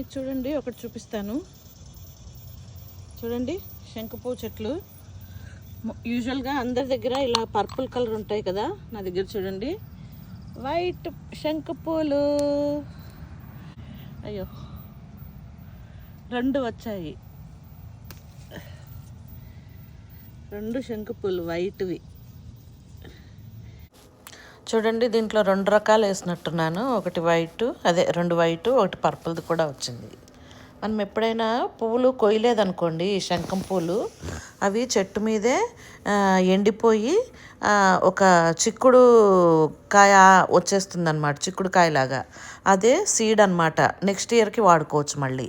మీకు చూడండి ఒకటి చూపిస్తాను. చూడండి శంకుపూ చెట్లు. యూజువల్గా అందరి దగ్గర ఇలా పర్పుల్ కలర్ ఉంటాయి కదా నా దగ్గర చూడండి. వైట్ శంకుపూలు అయ్యో రెండు వచ్చాయి. రెండు శంకుపూలు వైట్వి. చూడండి దీంట్లో రెండు రకాలు వేసినట్టున్నాను. ఒకటి వైట్ అదే రెండు వైట్ ఒకటి పర్పుల్ది కూడా వచ్చింది. మనం ఎప్పుడైనా పువ్వులు కొయ్యలేదనుకోండి ఈ శంఖం పూలు అవి చెట్టు మీదే ఎండిపోయి ఒక చిక్కుడు కాయ వచ్చేస్తుంది అనమాట చిక్కుడు కాయలాగా. అదే సీడ్ అనమాట నెక్స్ట్ ఇయర్కి వాడుకోవచ్చు మళ్ళీ.